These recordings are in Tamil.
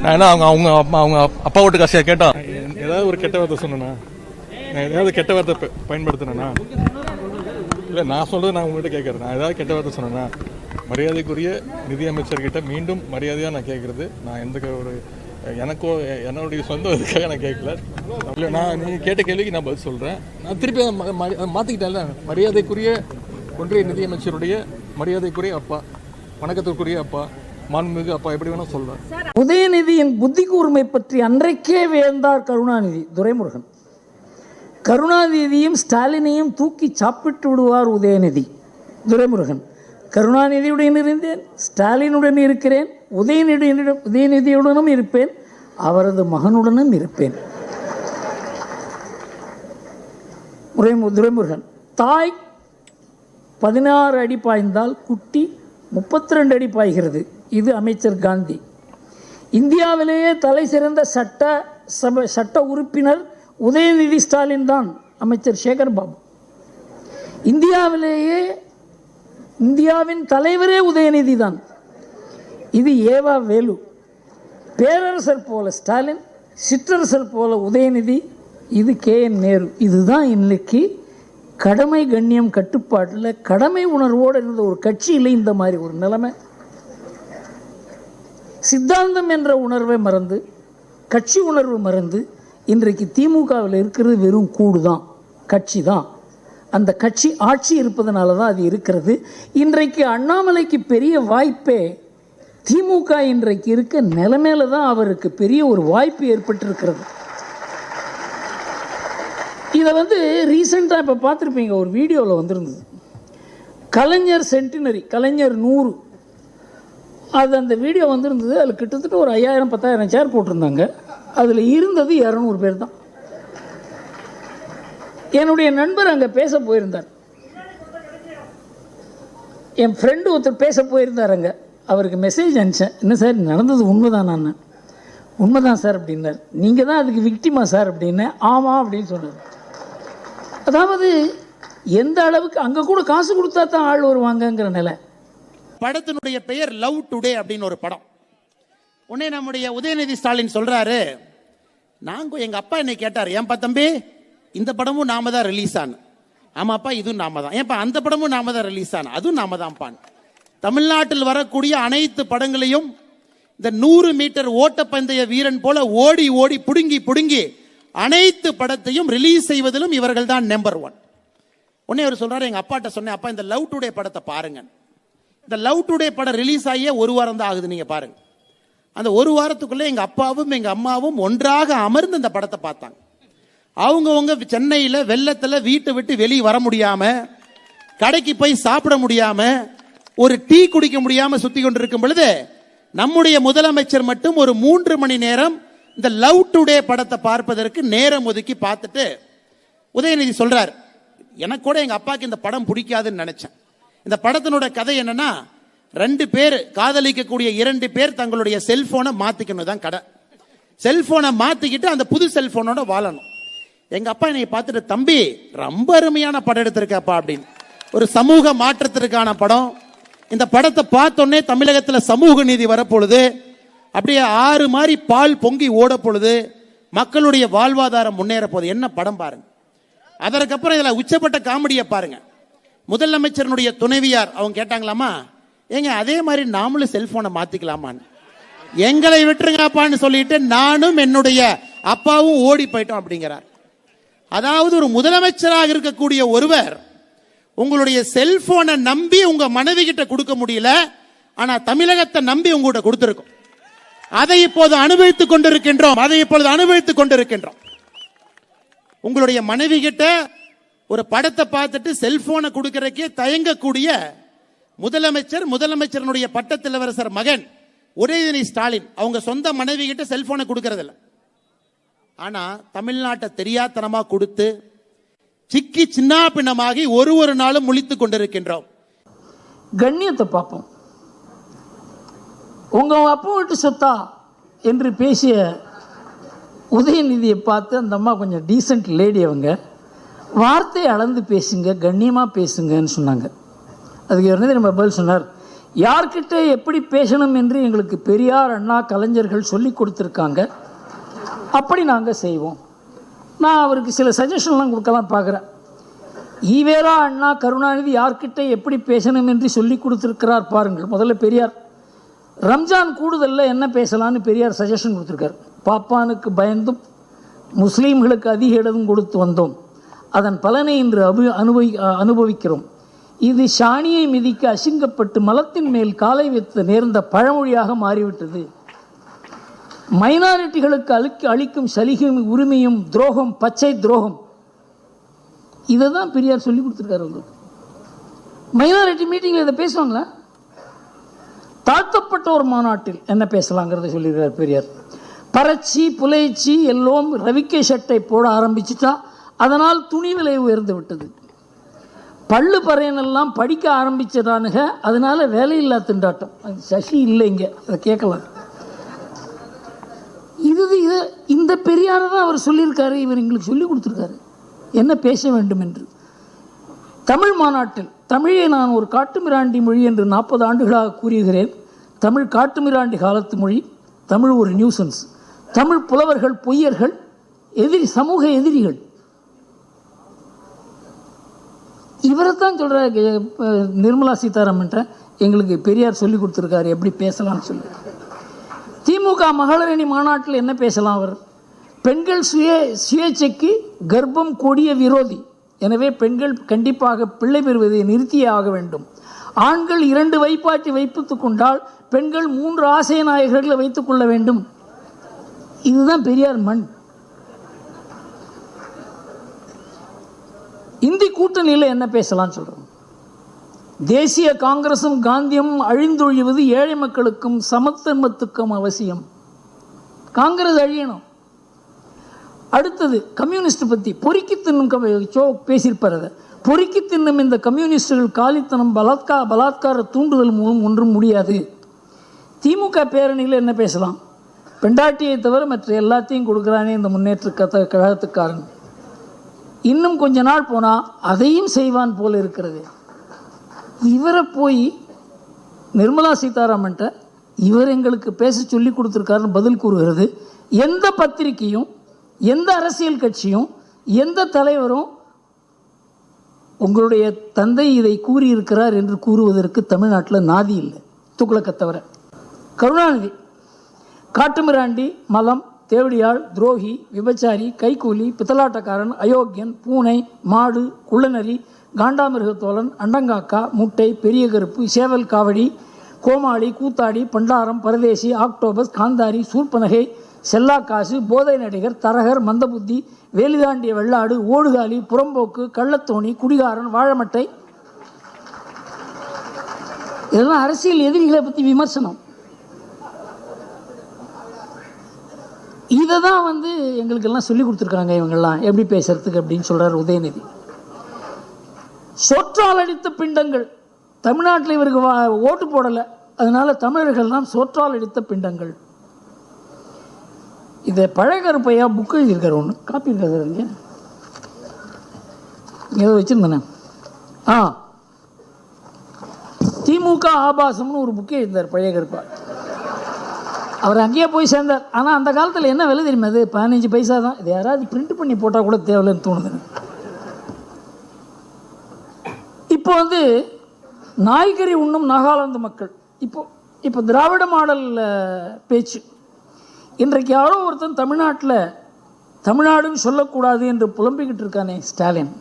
நான் என்ன அவங்க அவங்க அம்மா அவங்க அப்பா வீட்டு காசியாக கேட்டா ஏதாவது ஒரு கெட்ட வார்த்தை சொன்னேண்ணா நான் ஏதாவது கெட்ட வார்த்தை பயன்படுத்தினேண்ணா இல்லை நான் சொல்கிறது நான் உங்கள்கிட்ட கேட்குறேன் நான் ஏதாவது கெட்ட வார்த்தை சொன்னேண்ணா மரியாதைக்குரிய நிதியமைச்சர்கிட்ட மீண்டும் மரியாதையாக நான் கேட்குறது நான் எந்த ஒரு எனக்கோ என்னுடைய சொந்த இதுக்காக நான் கேட்கல இல்லை நான் நீங்கள் கேட்ட கேள்விக்கு நான் பதில் சொல்கிறேன் நான் திருப்பி அதை மாற்றிக்கிட்டேன்ல மரியாதைக்குரிய ஒன்றிய நிதியமைச்சருடைய மரியாதைக்குரிய அப்பா வணக்கத்திற்குரிய அப்பா மாண்புமிகு அப்பா எப்படி வேணால் சொல்கிறேன் உதயநிதியின் புத்தி கூர்மை பற்றி அன்றைக்கே வியந்தார் கருணாநிதி துரைமுருகன். கருணாநிதியும் ஸ்டாலினையும் தூக்கி சாப்பிட்டு விடுவார் உதயநிதி துரைமுருகன். கருணாநிதியுடன் இருந்தேன் ஸ்டாலினுடன் இருக்கிறேன் உதயநிதியுடன் உதயநிதியுடனும் இருப்பேன் அவரது மகனுடனும் இருப்பேன். துரைமுருகன் தாய் பதினாறு அடி பாய்ந்தால் குட்டி முப்பத்தி ரெண்டு அடி பாய்கிறது. இது அமைச்சர் காந்தி. இந்தியாவிலேயே தலை சிறந்த சட்ட சபை சட்ட உறுப்பினர் உதயநிதி ஸ்டாலின் தான் அமைச்சர் சேகர் பாபு. இந்தியாவிலேயே இந்தியாவின் தலைவரே உதயநிதி தான். இது ஏவா வேலு. பேரரசர் போல ஸ்டாலின் சிற்றரசர் போல உதயநிதி இது கே என் நேரு. இதுதான் இன்னைக்கு கடமை கண்ணியம் கட்டுப்பாட்டில் கடமை உணர்வோடு இருந்த ஒரு கட்சியில் இந்த மாதிரி ஒரு நிலைமை. சித்தாந்தம் என்ற உணர்வை மறந்து கட்சி உணர்வு மறந்து இன்றைக்கு திமுகவில் இருக்கிறது வெறும் கூடு தான் கட்சி தான் அந்த கட்சி ஆட்சி இருப்பதனால தான் அது இருக்கிறது. இன்றைக்கு அண்ணாமலைக்கு பெரிய வாய்ப்பே திமுக இன்றைக்கு இருக்க நிலைமையில தான் அவருக்கு பெரிய ஒரு வாய்ப்பு ஏற்பட்டிருக்கிறது. இதை வந்து ரீசெண்டாக இப்போ பார்த்துருப்பீங்க ஒரு வீடியோவில் வந்திருந்தது. கலைஞர் சென்டினரி கலைஞர் நூறு அது அந்த வீடியோ வந்திருந்தது அதில் கிட்டத்தட்ட ஒரு ஐயாயிரம் பத்தாயிரம் சேர் போட்டிருந்தாங்க. அதில் இருந்தது இரநூறு பேர் தான். என்னுடைய நண்பர் அங்கே பேச போயிருந்தார். என் ஃப்ரெண்டு ஒருத்தர் பேச போயிருந்தார் அங்கே. அவருக்கு மெசேஜ் அனுப்பிச்சேன். என்ன சார் நடந்தது உண்மைதான் நான்? உண்மைதான் சார் அப்படின்னார். நீங்கள் தான் அதுக்கு விக்டிமா சார் அப்படின்னேன் ஆமாம் அப்படின்னு சொன்னார். அதாவது எந்த அளவுக்கு அங்கே கூட காசு கொடுத்தா தான் ஆள் வருவாங்கங்கிற நிலை. படத்தினுடைய பெயர் லவ் டுடே அப்படின்னு ஒரு படம். உடனே நம்முடைய உதயநிதி ஸ்டாலின் சொல்றாரு நாங்க எங்க அப்பா என்னை கேட்டார் ஏன்பா தம்பி இந்த படமும் நாம தான் ரிலீஸ் ஆனு. ஆமாப்பா இதுவும் நாம தான். ஏன்பா அந்த படமும் நாம தான் ரிலீஸ் ஆனு. அதுவும் நாம தான்ப்பான் தமிழ்நாட்டில் வரக்கூடிய அனைத்து படங்களையும் இந்த நூறு மீட்டர் ஓட்டப்பந்தய வீரன் போல ஓடி ஓடி புடுங்கி புடுங்கி அனைத்து படத்தையும் ரிலீஸ் செய்வதிலும் இவர்கள் தான் நம்பர் ஒன் உடனே அவர் சொல்றாரு எங்க அப்பாட்ட சொன்னேன் அப்பா இந்த லவ் டுடே படத்தை பாருங்க இந்த லவ் டுடே படம் ரிலீஸ் ஆகியே ஒரு வாரம் தான் ஆகுது நீங்க பாருங்க. அந்த ஒரு வாரத்துக்குள்ளே எங்கள் அப்பாவும் எங்கள் அம்மாவும் ஒன்றாக அமர்ந்து இந்த படத்தை பார்த்தாங்க. அவங்கவுங்க சென்னையில் வெள்ளத்தில் வீட்டை விட்டு வெளியே வர முடியாமல் கடைக்கு போய் சாப்பிட முடியாமல் ஒரு டீ குடிக்க முடியாமல் சுற்றி கொண்டு இருக்கும் பொழுது நம்முடைய முதலமைச்சர் மட்டும் ஒரு மூன்று மணி நேரம் இந்த லவ் டுடே படத்தை பார்ப்பதற்கு நேரம் ஒதுக்கி பார்த்துட்டு உதயநிதி சொல்கிறார் எனக்கு கூட எங்கள் அப்பாவுக்கு இந்த படம் பிடிக்காதுன்னு நினச்சேன். இந்த படத்தினோட கதை என்னன்னா ரெண்டு பேர் காதலிக்கக்கூடிய இரண்டு பேர் தங்களுடைய செல்போனை மாத்திக்கணும் தான் கடை செல்போனை மாத்திக்கிட்டு அந்த புது செல்போனோட வாழணும். எங்க அப்பா என்னை பார்த்துட்டு தம்பி ரொம்ப அருமையான படம் எடுத்திருக்கப்பா அப்படின்னு. ஒரு சமூக மாற்றத்திற்கான படம். இந்த படத்தை பார்த்தோன்னே தமிழகத்தில் சமூக நீதி வரப்பொழுது அப்படியே ஆறு மாதிரி பால் பொங்கி ஓட பொழுது மக்களுடைய வாழ்வாதாரம் முன்னேற போகுது என்ன படம் பாருங்க. அதற்கப்புறம் இதில் உச்சப்பட்ட காமெடியை பாருங்கள் முதலமைச்சரனுடைய துணைவியார் அவங்க கேட்டாங்களாமா ஏங்க அதே மாதிரி நாமளும் செல்போனை மாத்திக்கலாமான்னு. எங்களை விட்டுருங்கப்பான்னு சொல்லிட்டு நானும் என்னுடைய அப்பாவும் ஓடி போயிட்டோம் அப்படிங்கிறார். அதாவது ஒரு முதலமைச்சராக இருக்கக்கூடிய ஒருவர் உங்களுடைய செல்போனை நம்பி உங்க மனைவி கிட்ட கொடுக்க முடியல ஆனா தமிழகத்தை நம்பி உங்ககிட்ட கொடுத்திருக்கோம். அதை இப்போது அனுபவித்துக் கொண்டிருக்கின்றோம் அதை இப்பொழுது அனுபவித்துக் கொண்டிருக்கின்றோம். உங்களுடைய மனைவி கிட்ட ஒரு படத்தை பார்த்துட்டு செல்போனை கொடுக்கறக்கே தயங்கக்கூடிய முதலமைச்சர் முதலமைச்சரனுடைய பட்டத்திலவரசர் மகன் உதயநிதி ஸ்டாலின். அவங்க சொந்த மனைவி கிட்ட செல்போனை கொடுக்கறதில்ல. ஆனா தமிழ்நாட்டை தெரியாத்தனமா கொடுத்து சிக்கி சின்னாபின்னமாகி ஒரு ஒரு நாளும் முழித்து கொண்டிருக்கின்றோம். கண்ணியத்தை பார்ப்போம். உங்க அப்பா வீட்டு சொத்தா என்று பேசிய உதயநிதியை பார்த்து அந்த அம்மா கொஞ்சம் டீசென்ட் லேடி அவங்க. வார்த்தை அளந்து பேசுங்க கண்ணியமாக பேசுங்கன்னு சொன்னாங்க. அதுக்கு உடனே நம்ம பதில் சொன்னார்? யார்கிட்ட எப்படி பேசணும் என்று எங்களுக்கு பெரியார் அண்ணா கலைஞர்கள் சொல்லி கொடுத்துருக்காங்க. அப்படி நாங்கள் செய்வோம். நான் அவருக்கு சில சஜஷன்லாம் கொடுக்கலாம் பார்க்குறேன். ஈவேரா அண்ணா கருணாநிதி யார்கிட்ட எப்படி பேசணும் என்று சொல்லி கொடுத்துருக்கிறார் பாருங்கள். முதல்ல பெரியார். ரம்ஜான் கூடுதலில் என்ன பேசலான்னு பெரியார் சஜஷன் கொடுத்துருக்கார். பாப்பானுக்கு பயந்தும் முஸ்லீம்களுக்கு அதிக இடம் கொடுத்து வந்தோம். அதன் பலனை இன்று அபு அனுபவி அனுபவிக்கிறோம். இது சாணியை மிதிக்க அசிங்கப்பட்டு மலத்தின் மேல் காலை வைத்து நேர்ந்த பழமொழியாக மாறிவிட்டது. மைனாரிட்டிகளுக்கு அளிக்க அளிக்கும் சலுகையும் உரிமையும் துரோகம் பச்சை துரோகம். இதை தான் பெரியார் சொல்லி கொடுத்துருக்காரு உங்களுக்கு மைனாரிட்டி மீட்டிங்கில் இதை பேசுவாங்களா? தாழ்த்தப்பட்டோர் மாநாட்டில் என்ன பேசலாங்கிறத சொல்லியிருக்கார் பெரியார். பறச்சி புலைச்சி எல்லோரும் ரவிக்கை சட்டை போட ஆரம்பிச்சுட்டா அதனால் துணி விலை உயர்ந்து விட்டது. பள்ளு பறையனெல்லாம் படிக்க ஆரம்பிச்சிடானுங்க அதனால வேலையில்லா திண்டாட்டம். அது சசி இல்லைங்க அதை கேட்கலாம். இது இது இந்த பெரியாரை தான் அவர் சொல்லியிருக்காரு இவர் எங்களுக்கு சொல்லி கொடுத்துருக்காரு. என்ன பேச வேண்டும் என்று. தமிழ் மாநாட்டில் தமிழை நான் ஒரு காட்டுமிராண்டி மொழி என்று நாற்பது ஆண்டுகளாக கூறுகிறேன். தமிழ் காட்டுமிராண்டி காலத்து மொழி தமிழ் ஒரு நியூசன்ஸ். தமிழ் புலவர்கள் பொய்யர்கள் எதிரி சமூக எதிரிகள். இவரை தான் சொல்கிறார் நிர்மலா சீதாராமன்ற எங்களுக்கு பெரியார் சொல்லி கொடுத்துருக்காரு எப்படி பேசலாம்னு சொல்லி. திமுக மகளிரணி மாநாட்டில் என்ன பேசலாம் அவர்? பெண்கள் சுய சுயேட்சைக்கு கர்ப்பம் கொடிய விரோதி. எனவே பெண்கள் கண்டிப்பாக பிள்ளை பெறுவதை நிறுத்தியே ஆக வேண்டும். ஆண்கள் இரண்டு வைப்பாட்டி வைப்பித்து கொண்டால் பெண்கள் மூன்று ஆசை நாயகர்களை வைத்துக் கொள்ள வேண்டும். இதுதான் பெரியார் மண். இந்தி கூட்டணியில் என்ன பேசலாம்னு சொல்கிறோம் தேசிய காங்கிரசும் காந்தியும் அழிந்தொழிவது ஏழை மக்களுக்கும் சமத்தன்மத்துக்கும் அவசியம். காங்கிரஸ் அழியணும். அடுத்தது கம்யூனிஸ்ட் பற்றி பொறுக்கி தின்னும் சோ பேசியிருப்பார் அதை. பொறுக்கி தின்னும் இந்த கம்யூனிஸ்டுகள் காலித்தனம் பலாத்கா பலாத்கார தூண்டுதல் மூலம் ஒன்றும் முடியாது. திமுக பேரணியில் என்ன பேசலாம்? பெண்டாட்டியை தவிர மற்ற எல்லாத்தையும் கொடுக்குறானே இந்த முன்னேற்ற கத்த கழகத்துக்காரன். இன்னும் கொஞ்ச நாள் போனால் அதையும் செய்வான் போல இருக்கிறது. இவரை போய் நிர்மலா சீதாராமன்ட்ட இவர் எங்களுக்கு பேச சொல்லி கொடுத்துருக்காருன்னு பதில் கூறுகிறது. எந்த பத்திரிக்கையும் எந்த அரசியல் கட்சியும் எந்த தலைவரும் உங்களுடைய தந்தை இதை கூறியிருக்கிறார் என்று கூறுவதற்கு தமிழ்நாட்டில் நாதி இல்லை. துக்குளக்கத்தவரை கருணாநிதி காட்டுமிராண்டி மலம் தேவடியாள் துரோகி விபச்சாரி கைக்கூலி பித்தலாட்டக்காரன் அயோக்கியன் பூனை மாடு குள்ளநரி காண்டாமிருகத்தோழன் அண்டங்காக்கா முட்டை பெரிய கருப்பு சேவல் காவடி கோமாளி கூத்தாடி பண்டாரம் பரதேசி ஆக்டோபஸ் காந்தாரி சூர்பனகை செல்லாக்காசு போதை நடிகர் தரகர் மந்தபுத்தி வேலுதாண்டிய வெள்ளாடு ஓடுகாலி புறம்போக்கு கள்ளத்தோணி குடிகாரன் வாழமட்டை. இதெல்லாம் அரசியல் எதிரிகளை பற்றி விமர்சனம். இதை தான் வந்து எங்களுக்கெல்லாம் சொல்லி கொடுத்துருக்காங்க இவங்கெல்லாம். எப்படி பேசுறதுக்கு அப்படின்னு சொல்கிறார் உதயநிதி. சொற்றால் அடித்த பிண்டங்கள். தமிழ்நாட்டில் இவருக்கு வா- ஓட்டு போடலை. அதனால் தமிழர்கள்லாம் சொற்றால் அடித்த பிண்டங்கள். இதை பழகருப்பையா புக் எழுதியிருக்கார் ஒன்று காப்பி இருக்காது இங்கே. ஏதோ வச்சுருந்தேனே. ஆ. திமுக ஆபாசம்னு ஒரு புக்கே எழுந்தார் பழைய கருப்பா. அவர் அங்கேயே போய் சேர்ந்தார். ஆனால் அந்த காலத்தில் என்ன விலை தெரியுமா அது? பதினஞ்சு பைசா தான். இது யாராவது பிரிண்ட் பண்ணி போட்டால் கூட தேவையில்லைன்னு தோணுது. இப்போ வந்து நாய்கறி உண்ணும் நாகாலாந்து மக்கள். இப்போ இப்போ திராவிட மாடல் பேச்சு. இன்றைக்கு யாரோ ஒருத்தன் தமிழ்நாட்டில் தமிழ்நாடுன்னு சொல்லக்கூடாது என்று புலம்பிக்கிட்டு இருக்கானே ஸ்டாலின்.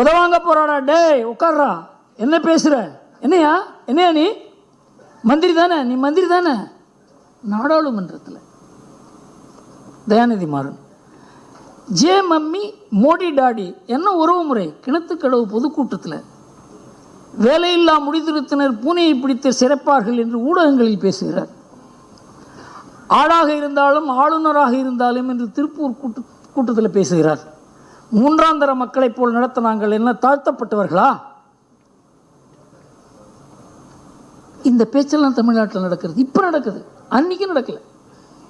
உதவாங்க போகிறாடா டேய் உட்கார்றா. என்ன பேசுகிற என்னையா? என்னையா நீ? மந்திரி தானே? நீ மந்திரி தானே? நாடாளுமன்றத்தில். தயாநிதி மாறன். ஜே மம்மி மோடி டாடி என்ன உறவு முறை? கிணத்துக்கடவு பொதுக்கூட்டத்தில். வேலையில்லா முடிதிருத்தினர் பூனையை பிடித்து சிறப்பார்கள் என்று ஊடகங்களில் பேசுகிறார். ஆளாக இருந்தாலும் ஆளுநராக இருந்தாலும் என்று திருப்பூர் கூட்டு கூட்டத்தில் பேசுகிறார். மூன்றாந்தர மக்களைப் போல் நடத்த நாங்கள் என்ன தாழ்த்தப்பட்டவர்களா? இந்த பேச்செல்லாம் தமிழ்நாட்டில் நடக்கிறது. இப்போ நடக்குது. அன்னைக்கு நடக்கல.